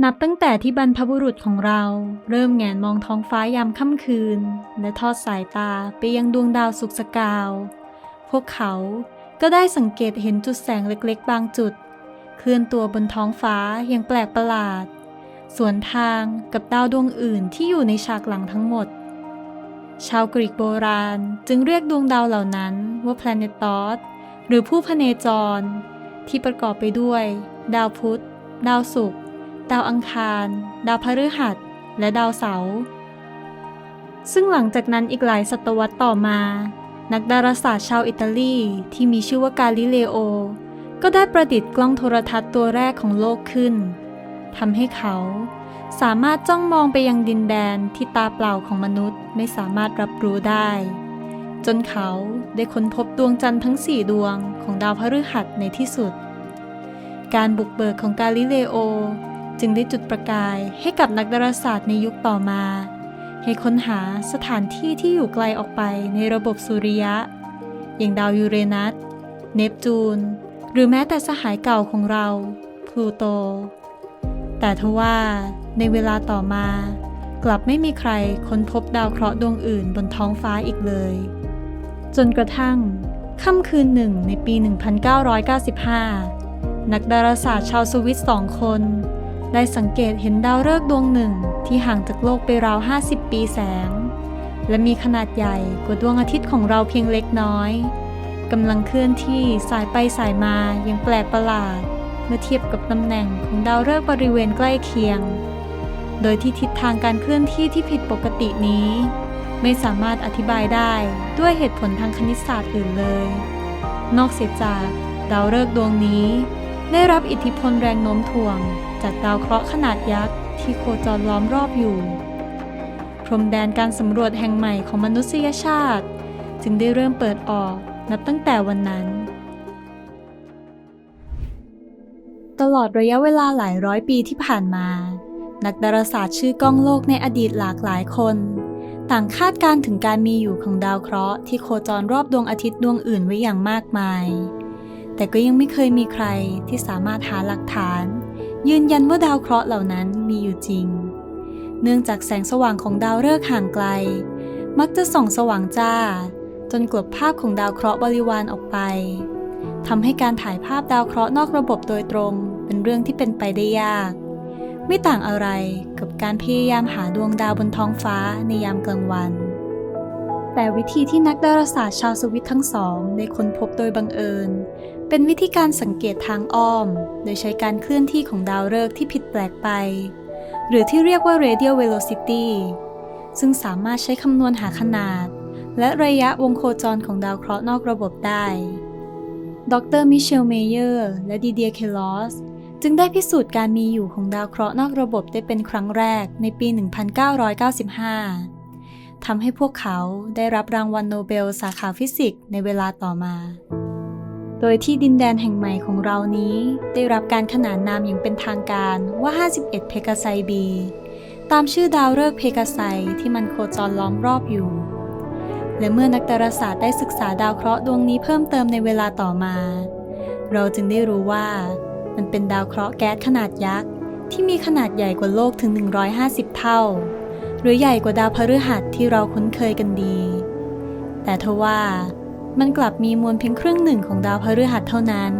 นับตั้งแต่ที่บรรพบุรุษของเราเริ่มแงนมองท้องฟ้ายามค่ำคืน และทอดสายตาไปยังดวงดาวสุกสกาว พวกเขาก็ได้สังเกตเห็นจุดแสงเล็กๆ บางจุด เคลื่อนตัวบนท้องฟ้าอย่างแปลกประหลาด สวนทางกับดาวดวงอื่นที่อยู่ในฉากหลังทั้งหมด ชาวกรีกโบราณจึงเรียกดวงดาวเหล่านั้นว่า planetos หรือผู้พเนจร ที่ประกอบไปด้วย ดาวพุธ ดาวศุกร์ ดาวอังคาร ดาวพฤหัส และดาวเสาร์ซึ่งหลังจากนั้นอีกหลายศตวรรษต่อมา นักดาราศาสตร์ชาวอิตาลีที่มีชื่อว่ากาลิเลโอ ก็ได้ประดิษฐ์กล้องโทรทัศน์ตัวแรกของโลกขึ้นทำให้เขาสามารถจ้องมองไปยังดินแดนที่ตาเปล่าของมนุษย์ไม่สามารถรับรู้ได้ จนเขาได้ค้นพบดวงจันทร์ทั้งสี่ดวงของดาวพฤหัสในที่สุด การบุกเบิกของกาลิเลโอ จึงได้จุดประกายให้กับนักดาราศาสตร์ในยุคต่อมา ให้ค้นหาสถานที่ที่อยู่ไกลออกไปในระบบสุริยะ อย่างดาวยูเรนัส เนปจูน หรือแม้แต่สหายเก่าของเรา พลูโต แต่ทว่าในเวลาต่อมากลับไม่มีใครค้นพบดาวเคราะห์ดวงอื่นบนท้องฟ้าอีกเลย จนกระทั่งค่ำคืนหนึ่งในปี 1995 นักดาราศาสตร์ชาวสวิตสองคน ได้สังเกตเห็นดาวฤกษ์ดวงหนึ่งที่ห่างจากโลกไปราว 50 ปีแสง และมีขนาดใหญ่กว่าดวงอาทิตย์ของเราเพียงเล็กน้อยกำลังเคลื่อนที่สายไปสายมาอย่างแปลกประหลาด เมื่อเทียบกับตำแหน่งของดาวฤกษ์บริเวณใกล้เคียง โดยที่ทิศทางการเคลื่อนที่ที่ผิดปกตินี้ ไม่สามารถอธิบายได้ด้วยเหตุผลทางคณิตศาสตร์อื่นเลย นอกเสียจากดาวฤกษ์ดวงนี้ ได้รับอิทธิพลแรงโน้มถ่วง จากดาวเคราะห์ขนาดยักษ์ที่โคจรล้อมรอบอยู่ พรมแดนการสำรวจแห่งใหม่ของมนุษยชาติ จึงได้เริ่มเปิดออกนับตั้งแต่วันนั้น ตลอดระยะเวลาหลายร้อยปีที่ผ่านมา นักดาราศาสตร์ชื่อก้องโลกในอดีตหลากหลายคน ต่างคาดการถึงการมีอยู่ของดาวเคราะห์ที่โคจรรอบดวงอาทิตย์ดวงอื่นไว้อย่างมากมาย แต่ก็ยังไม่เคยมีใครที่สามารถหาหลักฐาน ยืนยันว่าดาวเคราะห์เหล่านั้นมีอยู่จริง เนื่องจากแสงสว่างของดาวฤกษ์ห่างไกล มักจะส่องสว่างจ้า จนกลบภาพของดาวเคราะห์บริวารออกไปทำให้การถ่ายภาพดาวเคราะห์นอกระบบโดยตรงเป็นเรื่องที่เป็นไปได้ยาก ไม่ต่างอะไรกับการพยายามหาดวงดาวบนท้องฟ้าในยามกลางวัน แต่วิธีที่นักดาราศาสตร์ชาวสวิตทั้งสองได้ค้นพบโดยบังเอิญ เป็นวิธีการสังเกตทางอ้อม โดยใช้การเคลื่อนที่ของดาวฤกษ์ที่ผิดแปลกไป หรือที่เรียกว่า radial velocity ซึ่งสามารถใช้คำนวณหาขนาด และระยะวงโคจรของดาวเคราะห์นอกระบบได้ ดรมิเชล เมเยอร์ และดีเดีย เคลอส จึงได้พิสูจน์การมีอยู่ของดาวเคราะห์นอกระบบได้เป็นครั้งแรกในปี 1995 ทำให้พวกเขาได้รับรางวัลโนเบลสาขาฟิสิกส์ในเวลาต่อมา โดยที่ดินแดนแห่งใหม่ของเรานี้ ได้รับการขนานนามอย่างเป็นทางการว่า 51 เพกาไซบี ตามชื่อดาวฤกษ์เพกาไซที่มันโคจรล้อมรอบอยู่ และเมื่อนักดาราศาสตร์ได้ศึกษาดาวเคราะห์ดวงนี้เพิ่มเติมในเวลาต่อมา เราจึงได้รู้ว่า มันเป็นดาวเคราะห์แก๊สขนาดยักษ์ที่มีขนาดใหญ่กว่าโลกถึง 150 เท่า หรือใหญ่กว่าดาวพฤหัสที่เราคุ้นเคยกันดี แต่ทว่า มันกลับมีมวลเพียงครึ่งหนึ่งของดาวพฤหัสเท่านั้น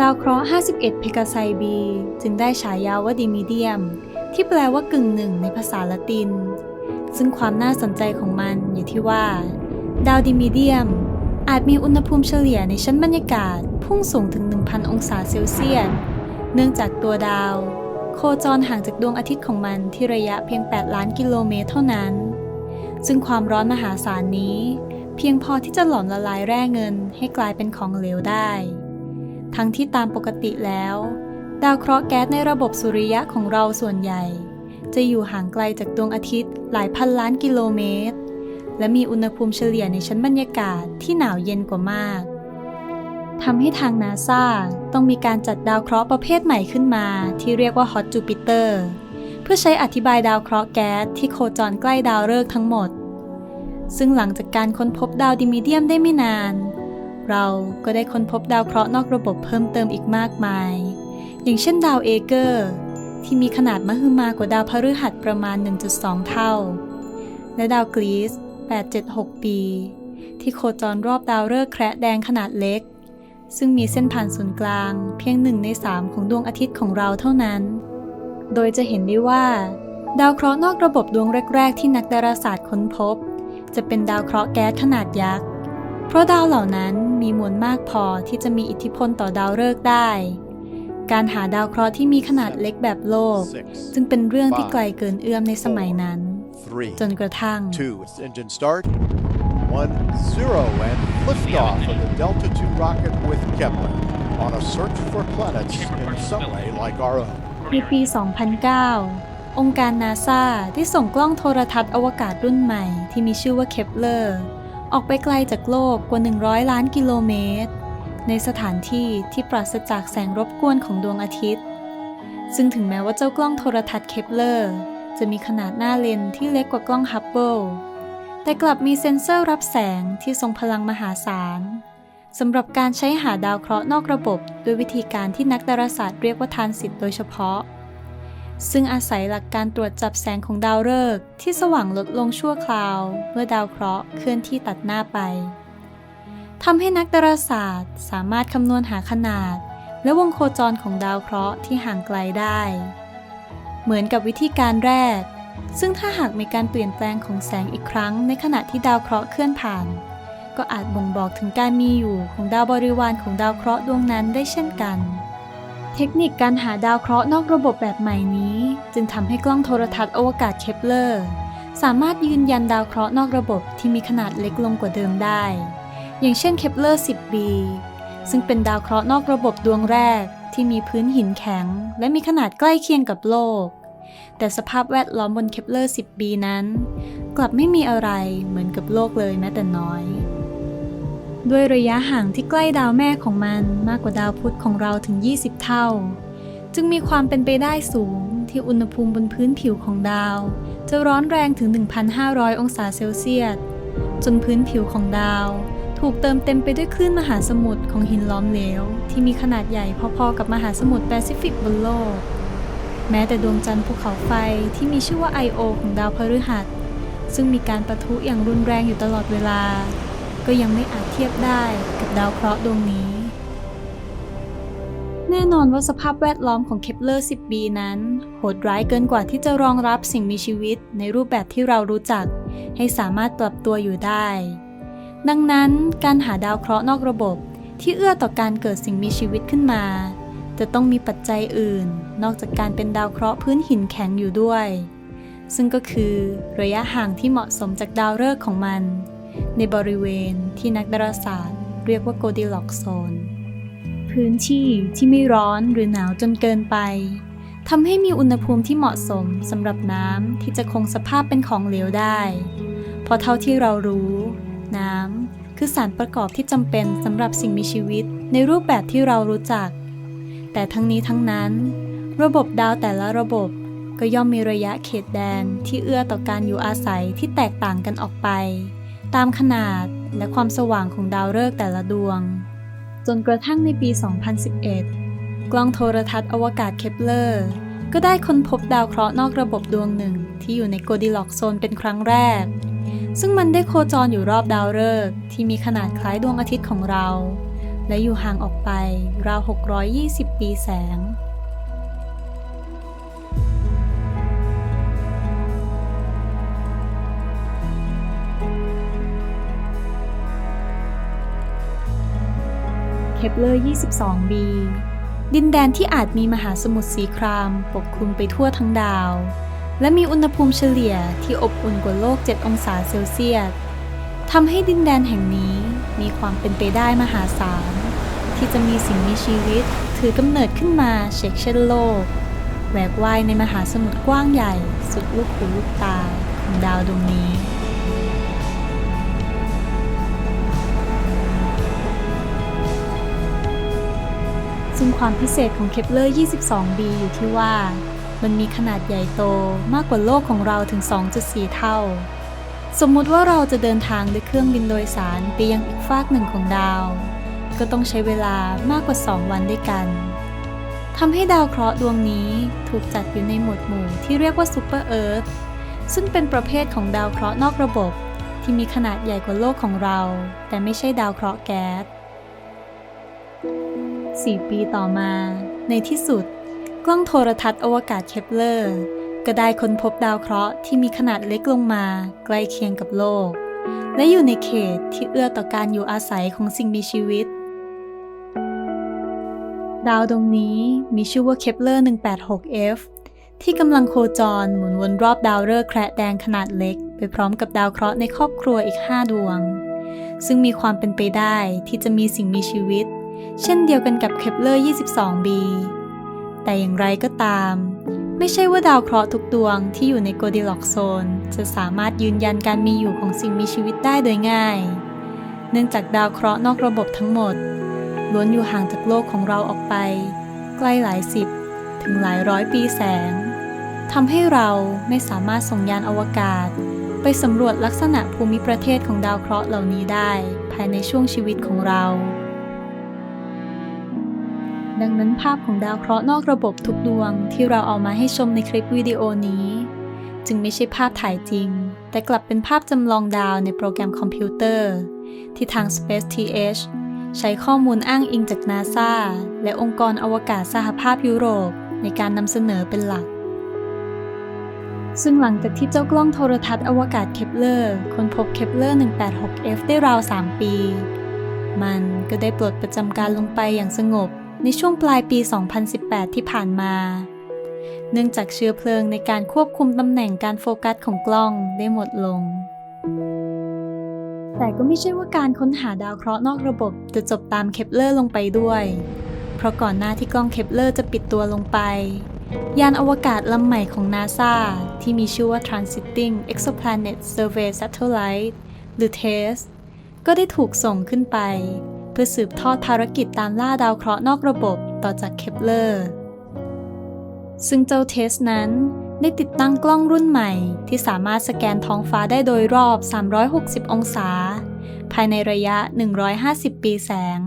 ดาวเคราะห์ 51 เพกาไซบี จึงได้ฉายาว่าดิมิเดียม ที่แปลว่ากึ่งหนึ่งในภาษาละติน ซึ่งความน่าสนใจของมันอยู่ที่ว่า ดาวดิมิเดียม อาจมีอุณหภูมิเฉลี่ยในชั้นบรรยากาศพุ่งสูงถึง 1,000 องศาเซลเซียส เนื่องจากตัวดาว โคจรห่างจากดวงอาทิตย์ของมันที่ระยะเพียง 8 ล้านกิโลเมตรเท่านั้น ซึ่งความร้อนมหาศาลนี้ เพียงพอที่จะหลอมละลายแร่เงินให้กลายเป็นของเหลวได้ ทั้งที่ตามปกติแล้ว ดาวเคราะห์แก๊สในระบบสุริยะของเราส่วนใหญ่ จะอยู่ห่างไกลจากดวงอาทิตย์หลายพันล้านกิโลเมตร และมีอุณหภูมิเฉลี่ยในชั้นบรรยากาศที่หนาวเย็นกว่ามากทำให้ทางนาซาต้องมีการจัดดาวเคราะห์ประเภทใหม่ขึ้นมา ที่เรียกว่าฮอตจูปิเตอร์เพื่อใช้อธิบายดาวเคราะห์แก๊สที่โคจรใกล้ดาวฤกษ์ทั้งหมด ซึ่งหลังจากการค้นพบดาวดิมิเดียมได้ไม่นาน เราก็ได้ค้นพบดาวเคราะห์นอกระบบเพิ่มเติมอีกมากมาย อย่างเช่นดาวเอเกอร์ ที่มีขนาดมหึมากว่าดาวพฤหัสประมาณ 1.2 เท่า และดาวกรีซ876 ปี ที่โคจรรอบดาวฤกษ์แคระแดงขนาดเล็ก ซึ่งมีเส้นผ่านศูนย์กลางเพียงหนึ่งในสามของดวงอาทิตย์ของเราเท่านั้น โดยจะเห็นได้ว่า ดาวเคราะห์นอกระบบดวงแรก ๆ ที่นักดาราศาสตร์ค้นพบ จะเป็นดาวเคราะห์แก๊สขนาดยักษ์ เพราะดาวเหล่านั้นมีมวลมากพอที่จะมีอิทธิพลต่อดาวฤกษ์ได้ การหาดาวเคราะห์ที่มีขนาดเล็กแบบโลก จึงเป็นเรื่องที่ไกลเกินเอื้อมในสมัยนั้น Three, จนกระทั่ง two, engine start. One, zero, and liftoff of the Delta II rocket with Kepler on a search for planets in some way like our own. ในปี 2009 องค์การนาซาได้ส่งกล้องโทรทัศน์อวกาศรุ่นใหม่ที่มีชื่อว่าเคปเลอร์ออกไปไกลจากโลกกว่า 100 ล้านกิโลเมตร ในสถานที่ที่ปราศจากแสงรบกวนของดวงอาทิตย์ ซึ่งถึงแม้ว่าเจ้ากล้องโทรทัศน์เคปเลอร์จะมีขนาดหน้าเลนที่เล็กกว่ากล้องฮับเบิลแต่กลับมีเซ็นเซอร์รับแสงที่ทรงพลังมหาศาลสำหรับการใช้หาดาวเคราะห์นอกระบบ ด้วยวิธีการที่นักดาราศาสตร์เรียกว่าทานสิทธ์โดยเฉพาะ ซึ่งอาศัยหลักการตรวจจับแสงของดาวฤกษ์ที่สว่างลดลงชั่วคราว เมื่อดาวเคราะห์เคลื่อนที่ตัดหน้าไปทำให้นักดาราศาสตร์ สามารถคำนวณหาขนาด และวงโคจรของดาวเคราะห์ที่ห่างไกลได้ เหมือนกับวิธีการแรก ซึ่งถ้าหากมีการเปลี่ยนแปลงของแสงอีกครั้ง ในขณะที่ดาวเคราะห์เคลื่อนผ่าน ก็อาจบ่งบอกถึงการมีอยู่ของดาวบริวารของดาวเคราะห์ดวงนั้นได้เช่นกัน เทคนิคการหาดาวเคราะห์นอกระบบแบบใหม่นี้ จึงทำให้กล้องโทรทัศน์อวกาศเคปเลอร์ สามารถยืนยันดาวเคราะห์นอกระบบที่มีขนาดเล็กลงกว่าเดิมได้ อย่างเช่นเคปเลอร์ 10b ซึ่งเป็นดาวเคราะห์นอกระบบดวงแรกที่มีพื้นหินแข็ง และมีขนาดใกล้เคียงกับโลก แต่สภาพแวดล้อมบนเคปเลอร์ 10b นั้น กลับไม่มีอะไรเหมือนกับโลกเลยแม้แต่น้อย ด้วยระยะห่างที่ใกล้ดาวแม่ของมันมากกว่าดาวพุธของเราถึง 20 เท่า จึงมีความเป็นไปได้สูงที่อุณหภูมิบนพื้นผิวของดาว จะร้อนแรงถึง 1,500 องศาเซลเซียส จนพื้นผิวของดาว ถูกเติมเต็มไปด้วยคลื่นมหาสมุทรของหินล้อมเหลว ที่มีขนาดใหญ่พอๆกับมหาสมุทรแปซิฟิกบนโลก แม้แต่ดวงจันทร์ภูเขาไฟที่มีชื่อว่า I.O. ของดาวพฤหัส ซึ่งมีการประทุอย่างรุนแรงอยู่ตลอดเวลา ก็ยังไม่อาจเทียบได้กับดาวเคราะห์ดวงนี้ แน่นอนว่าสภาพแวดล้อมของเคปเลอร์ 10b นั้น โหดร้ายเกินกว่าที่จะรองรับสิ่งมีชีวิตในรูปแบบที่เรารู้จัก ให้สามารถปรับตัวอยู่ได้ ดังนั้นการหาดาวเคราะห์นอกระบบที่เอื้อต่อการเกิดสิ่งมีชีวิตขึ้นมา จะต้องมีปัจจัยอื่น นอกจากการเป็นดาวเคราะห์พื้นหินแข็งอยู่ด้วย ซึ่งก็คือระยะห่างที่เหมาะสมจากดาวฤกษ์ของมัน ในบริเวณที่นักดาราศาสตร์ เรียกว่าโกดิล็อกโซน พื้นที่ที่ไม่ร้อนหรือหนาวจนเกินไปทำให้มีอุณหภูมิที่เหมาะสมสำหรับน้ำที่จะคงสภาพเป็นของเหลวได้เพราะเท่าที่เรารู้ น้ำคือสารประกอบที่จำเป็นสำหรับสิ่งมีชีวิตในรูปแบบที่เรารู้จัก แต่ทั้งนี้ทั้งนั้น ระบบดาวแต่ละระบบก็ย่อมมีระยะเขตแดนที่เอื้อต่อการอยู่อาศัยที่แตกต่างกันออกไป ตามขนาดและความสว่างของดาวฤกษ์แต่ละดวง จนกระทั่งในปี 2011 กล้องโทรทัศน์อวกาศเคปเลอร์ก็ได้ค้นพบดาวเคราะห์นอกระบบดวงหนึ่งที่อยู่ในโกดิล็อกโซนเป็นครั้งแรก ซึ่งมันได้โคจรอยู่รอบดาวฤกษ์ที่มีขนาดคล้ายดวงอาทิตย์ของเรา และอยู่ห่างออกไปราว 620 ปีแสง เคปเลอร์ 22b ดินแดนที่อาจมีมหาสมุทรสีครามปกคลุมไปทั่วทั้งดาว และมีอุณหภูมิเฉลี่ยที่อบอุ่นกว่าโลก 7 องศาเซลเซียสทำให้ดินแดนแห่งนี้มีความเป็นไปได้มหาศาล ที่จะมีสิ่งมีชีวิตถือกำเนิดขึ้นมาเช็คเช่นโลกแหวกว่ายในมหาสมุทรกว้างใหญ่ สุดลูกหูลูกตาของดาวดวงนี้ ซึ่งความพิเศษของเคปเลอร์ 22b อยู่ที่ว่า มันมีขนาดใหญ่โตมากกว่าโลกของเราถึง 2.4 เท่า สมมุติว่าเราจะเดินทางด้วยเครื่องบินโดยสารไปยังอีกฟากหนึ่งของดาว ก็ต้องใช้เวลามากกว่า 2 วันด้วยกันทำให้ดาวเคราะห์ดวงนี้ถูกจัดอยู่ในหมวดหมู่ที่เรียกว่าซูเปอร์เอิร์ธซึ่งเป็นประเภทของดาวเคราะห์นอกระบบ ที่มีขนาดใหญ่กว่าโลกของเรา แต่ไม่ใช่ดาวเคราะห์แก๊ส 4 ปีต่อมา ในที่สุด กล้องโทรทัศน์อวกาศเคปเลอร์ ก็ได้ค้นพบดาวเคราะห์ที่มีขนาดเล็กลงมาใกล้เคียงกับโลก และอยู่ในเขตที่เอื้อต่อการอยู่อาศัยของสิ่งมีชีวิต ดาวดวงนี้มีชื่อว่าเคปเลอร์ 186f ที่กำลังโคจรหมุนวนรอบดาวฤกษ์แคระแดงขนาดเล็ก ไปพร้อมกับดาวเคราะห์ในครอบครัวอีก 5 ดวง ซึ่งมีความเป็นไปได้ที่จะมีสิ่งมีชีวิต เช่นเดียวกันกับเคปเลอร์ 22b แต่อย่างไรก็ตาม ไม่ใช่ว่าดาวเคราะห์ทุกดวงที่อยู่ในโกดิล็อกโซน จะสามารถยืนยันการมีอยู่ของสิ่งมีชีวิตได้โดยง่าย เนื่องจากดาวเคราะห์นอกระบบทั้งหมด ล้วนอยู่ห่างจากโลกของเราออกไป ใกล้หลายสิบ ถึงหลายร้อยปีแสงทำให้เราไม่สามารถส่งยานอวกาศ ไปสำรวจลักษณะภูมิประเทศของดาวเคราะห์เหล่านี้ได้ ภายในช่วงชีวิตของเรา ดังนั้นภาพของดาวเคราะห์นอกระบบทุกดวงที่เราเอามาให้ชมในคลิปวิดีโอนี้ จึงไม่ใช่ภาพถ่ายจริง แต่กลับเป็นภาพจำลองดาวในโปรแกรมคอมพิวเตอร์ ที่ทาง Space TH ใช้ข้อมูลอ้างอิงจากนาซาและองค์กรอวกาศสหภาพยุโรปในการนำเสนอเป็นหลัก ซึ่งหลังจากที่เจ้ากล้องโทรทัศน์อวกาศเคปเลอร์ค้นพบเคปเลอร์ 186f ได้ราว 3 ปี มันก็ได้ปลดประจำการลงไปอย่างสงบ ในช่วงปลายปี 2018 ที่ผ่านมา เนื่องจากเชื้อเพลิงในการควบคุมตำแหน่งการโฟกัสของกล้องได้หมดลง แต่ก็ไม่ใช่ว่าการค้นหาดาวเคราะห์นอกระบบจะจบตามเคปเลอร์ลงไปด้วย เพราะก่อนหน้าที่กล้องเคปเลอร์จะปิดตัวลงไป ยานอวกาศลำใหม่ของนาซาที่มีชื่อว่า Transiting Exoplanet Survey Satellite หรือ TESS ก็ได้ถูกส่งขึ้นไป เพื่อสืบทอดภารกิจตามล่าดาวเคราะห์นอกระบบต่อจากเคปเลอร์ ซึ่งเจ้าเทสนั้นได้ติดตั้งกล้องรุ่นใหม่ที่สามารถสแกนท้องฟ้าได้โดยรอบ 360 องศา ภายในระยะ 150 ปีแสง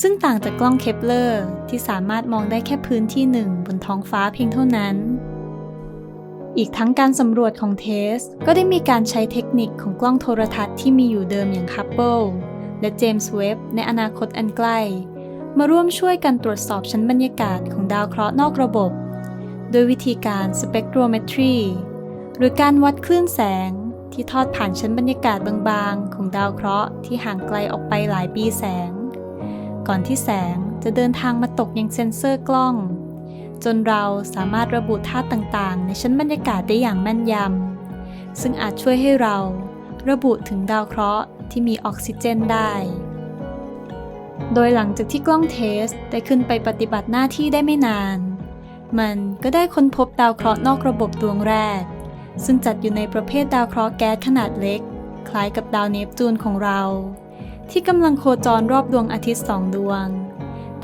ซึ่งต่างจากกล้องเคปเลอร์ที่สามารถมองได้แค่พื้นที่หนึ่งบนท้องฟ้าเพียงเท่านั้น อีกทั้งการสำรวจของเทส ก็ได้มีการใช้เทคนิคของกล้องโทรทัศน์ที่มีอยู่เดิมอย่างคัพเปิล และเจมส์เว็บในอนาคตอันใกล้ มาร่วมช่วยกันตรวจสอบชั้นบรรยากาศของดาวเคราะห์นอกระบบ โดยวิธีการสเปกโทรเมตรีหรือการวัดคลื่นแสงที่ทอดผ่านชั้นบรรยากาศบางๆ ของดาวเคราะห์ที่ห่างไกลออกไปหลายปีแสง ก่อนที่แสงจะเดินทางมาตกยังเซ็นเซอร์กล้อง จนเราสามารถระบุธาตุต่างๆ ในชั้นบรรยากาศได้อย่างแม่นยำซึ่งอาจช่วยให้เราระบุถึงดาวเคราะห์ ที่มีออกซิเจนได้ โดยหลังจากที่กล้องเทสได้ขึ้นไปปฏิบัติหน้าที่ได้ไม่นาน มันก็ได้ค้นพบดาวเคราะห์นอกระบบดวงแรก ซึ่งจัดอยู่ในประเภทดาวเคราะห์แก๊สขนาดเล็ก คล้ายกับดาวเนปจูนของเรา ที่กำลังโคจรรอบดวงอาทิตย์สองดวง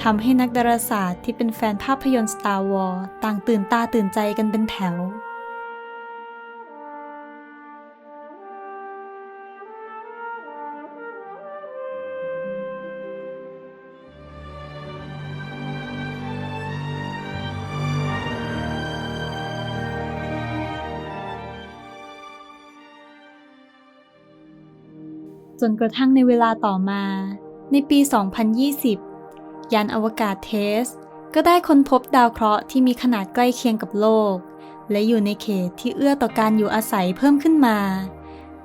ทำให้นักดาราศาสตร์ที่เป็นแฟนภาพยนตร์ Star Wars ต่างตื่นตาตื่นใจกันเป็นแถว จนกระทั่งในเวลาต่อมา ในปี 2020 ยานอวกาศเทส ก็ได้ค้นพบดาวเคราะห์ที่มีขนาดใกล้เคียงกับโลก และอยู่ในเขตที่เอื้อต่อการอยู่อาศัยเพิ่มขึ้นมา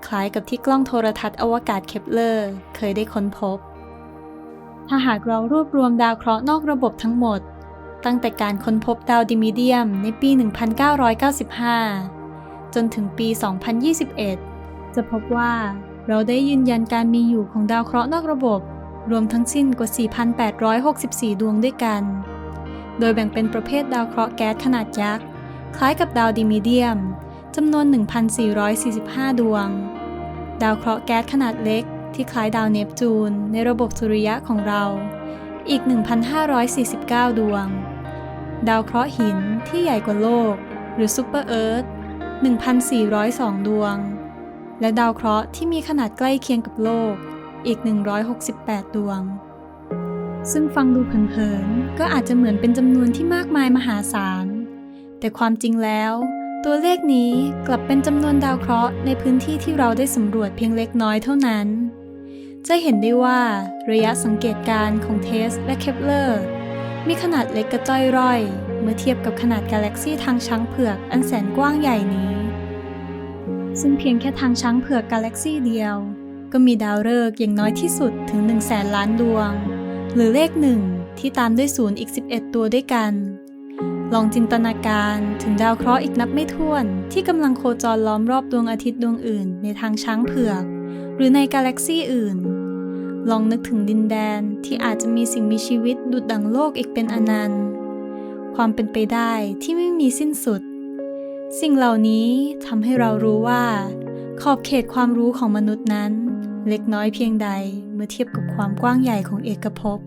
คล้ายกับที่กล้องโทรทัศน์อวกาศเคปเลอร์ เคยได้ค้นพบ ถ้าหากเรารวบรวมดาวเคราะห์นอกระบบทั้งหมด ตั้งแต่การค้นพบดาวดิมิเดียมในปี 1995 จนถึงปี 2021 จะพบว่า เราได้ยืนยันการมีอยู่ของดาวเคราะห์นอกระบบ รวมทั้งสิ้นกว่า 4,864 ดวงด้วยกัน โดยแบ่งเป็นประเภทดาวเคราะห์แก๊สขนาดยักษ์ คล้ายกับดาวดิมิเดียมจำนวน 1,445 ดวง ดาวเคราะห์แก๊สขนาดเล็ก ที่คล้ายดาวเนปจูน ในระบบสุริยะของเรา อีก 1,549 ดวง ดาวเคราะห์หินที่ใหญ่กว่าโลก หรือซูเปอร์เอิร์ธ1,402 ดวง และดาวเคราะห์ที่มีขนาดใกล้เคียงกับโลกอีก 168 ดวง ซึ่งฟังดูเผินๆ ก็อาจจะเหมือนเป็นจำนวนที่มากมายมหาศาล แต่ความจริงแล้ว ตัวเลขนี้กลับเป็นจำนวนดาวเคราะห์ในพื้นที่ที่เราได้สำรวจเพียงเล็กน้อยเท่านั้น จะเห็นได้ว่าระยะสังเกตการณ์ของเทสและเคปเลอร์มีขนาดเล็กกระจ้อยร่อย เมื่อเทียบกับขนาดกาแล็กซีทางช้างเผือกอันแสนกว้างใหญ่นี้ ซึ่งเพียงแค่ทางช้างเผือกกาแล็กซีเดียว ก็มีดาวฤกษ์อย่างน้อยที่สุดถึง 1 0 0 0 0แสนล้านดวง หรือเลขหนึ่งที่ตามด้วยศูนย์อีก 11 ตัวด้วยกัน ลองจินตนาการถึงดาวเคราะห์อีกนับไม่ถ้วนที่กำลังโคจรล้อมรอบดวงอาทิตย์ดวงอื่น ในทางช้างเผือก หรือในกาแล็กซีอื่น ลองนึกถึงดินแดนที่อาจจะมีสิ่งมีชีวิตดุดดังโลกอีกเป็นอนันต์ ความเป็นไปได้ที่ไม่มีสิ้นสุด สิ่งเหล่านี้ทำให้เรารู้ว่า ขอบเขตความรู้ของมนุษย์นั้น เล็กน้อยเพียงใดเมื่อเทียบกับความกว้างใหญ่ของเอกภพ